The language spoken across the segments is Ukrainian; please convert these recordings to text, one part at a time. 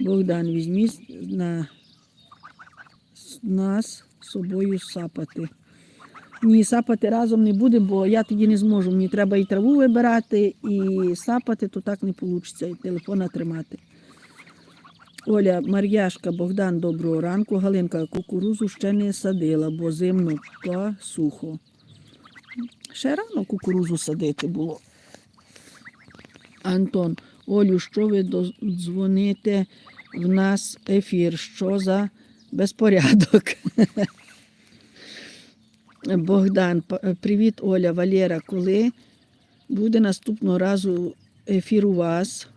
Богдан, візьміть на нас з собою сапати. Ні, сапати разом не буде, бо я тоді не зможу. Мені треба і траву вибирати, і сапати, то так не вийде, і телефона тримати. Оля, Мар'яшка, Богдан, доброго ранку. Галинка, кукурузу ще не садила, бо зимно та сухо. Ще рано кукурузу садити було. Антон, Олю, що ви дзвоните в нас ефір? Що за безпорядок? Богдан, привіт, Оля, Валера. Коли буде наступного разу ефір у вас?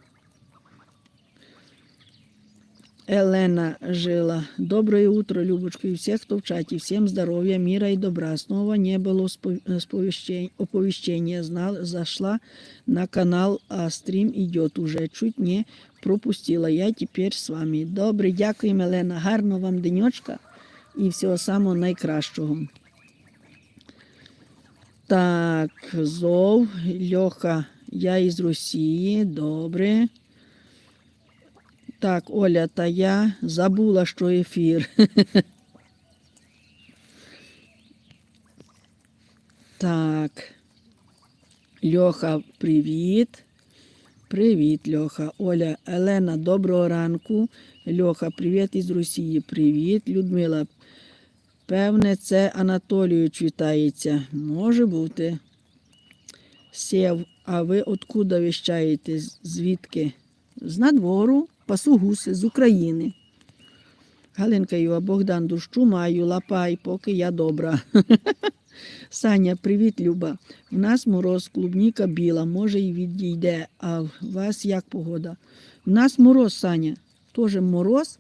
Елена жила. Доброе утро, Любочка, и всех, кто в чате. Всем здоровья, мира и добра. Снова не было сповещен- оповещения. Знал, зашла на канал, а стрім идет уже. Чуть не пропустила. Я теперь з вами. Добре, дякуємо, Елена. Гарного вам денечка і всього самого найкращого. Так, Зов, Льоха, я із Росії. Добре. Так, Оля, та я забула, що ефір. Так. Льоха, привіт. Привіт, Льоха. Оля, Елена, доброго ранку. Льоха, привіт із Росії. Привіт, Людмила. Певне, це Анатолійович вітається. Може бути. Сєв, а ви откуда віщаєте? Звідки? З надвору, пасу гуси, з України. Галинка Юва, Богдан, дощу маю, лапай, поки я добра. Саня, привіт, Люба. У нас мороз, клубніка біла, може і відійде. А в вас як погода? У нас мороз, Саня, теж мороз.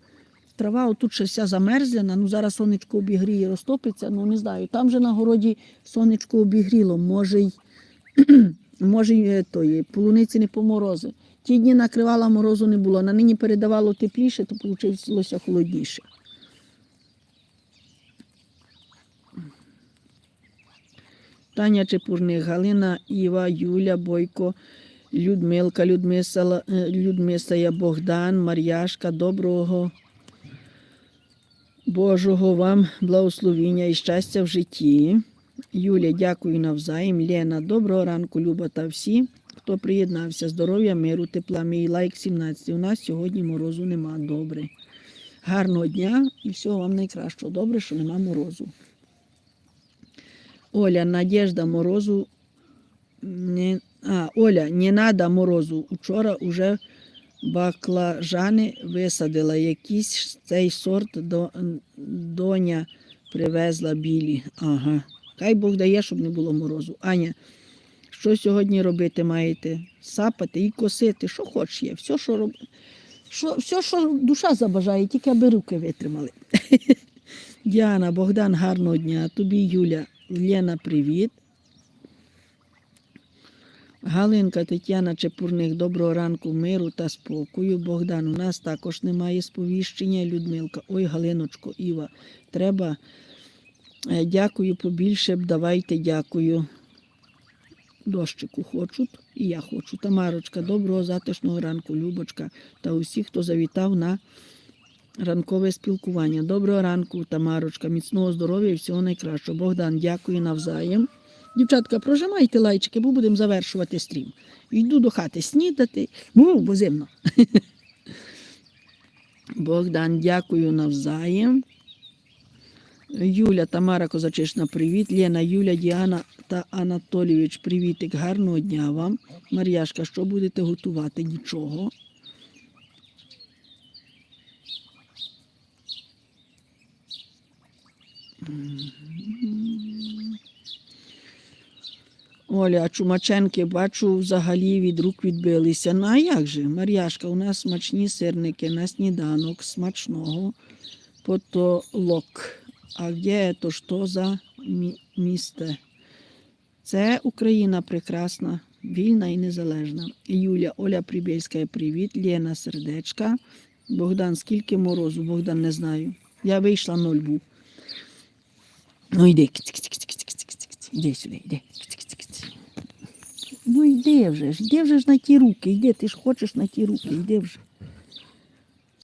Трава отут ще вся замерзляна, ну зараз сонечко обігріє, розтопиться, ну не знаю. Там же на городі сонечко обігріло, може й, може е, тої, полуниці не поморози. Ті дні накривала морозу не було, на нині передавало тепліше, то вийшло холодніше. Таня Чепурник, Галина, Іва, Юля, Бойко, Людмилка, Людмиса, е, Людмисая, Богдан, Мар'яшка, доброго Божого вам благословіння і щастя в житті. Юля, дякую навзаєм. Лена, доброго ранку, Люба та всі, хто приєднався. Здоров'я, миру, тепла. Мій лайк 17. У нас сьогодні морозу нема. Добре. Гарного дня і всього вам найкращого. Добре, що нема морозу. Оля, Надежда морозу. Не... А, Оля, не надо морозу. Учора уже баклажани висадила. Якийсь цей сорт до... доня привезла білі. Ага. Хай Бог дає, щоб не було морозу. Аня, що сьогодні робити маєте? Сапати і косити, що хоч є. Все, що роб... що, все, що душа забажає, тільки аби руки витримали. Діана, Богдан, гарного дня. Тобі, Юля, Лена, привіт. Галинка, Тетяна Чепурник, доброго ранку, миру та спокою. Богдан, у нас також немає сповіщення. Людмилка, ой, Галиночко, Іва, треба. Е, Дякую побільше, давайте дякую. Дощику хочуть, і я хочу. Тамарочка, доброго затишного ранку, Любочка та усіх, хто завітав на ранкове спілкування. Доброго ранку, Тамарочка, міцного здоров'я і всього найкращого. Богдан, дякую навзаєм. Дівчатка, прожимайте лайчики, бо будемо завершувати стрім. Йду до хати снідати, бо, бо зимно. Богдан, дякую навзаєм. Юля, Тамара Козачишна, привіт. Лена, Юля, Діана та Анатолійович, привітик. Гарного дня вам. Мар'яшка, що будете готувати? Нічого. Оля, а чумаченки, бачу, взагалі від рук відбилися. Ну а як же, Мар'яшка, у нас смачні сирники на сніданок, смачного потолок. А де то що за мі- місце? Це Україна прекрасна, вільна і незалежна. Юля, Оля Прибєльська, привіт. Лена Сердечка. Богдан, скільки морозу? Богдан не знаю. Я вийшла ноль був. Ну йди. Іди сюди, йди. Ну йди вже йди вже ж на ті руки, йди, ти ж хочеш на ті руки, йди вже.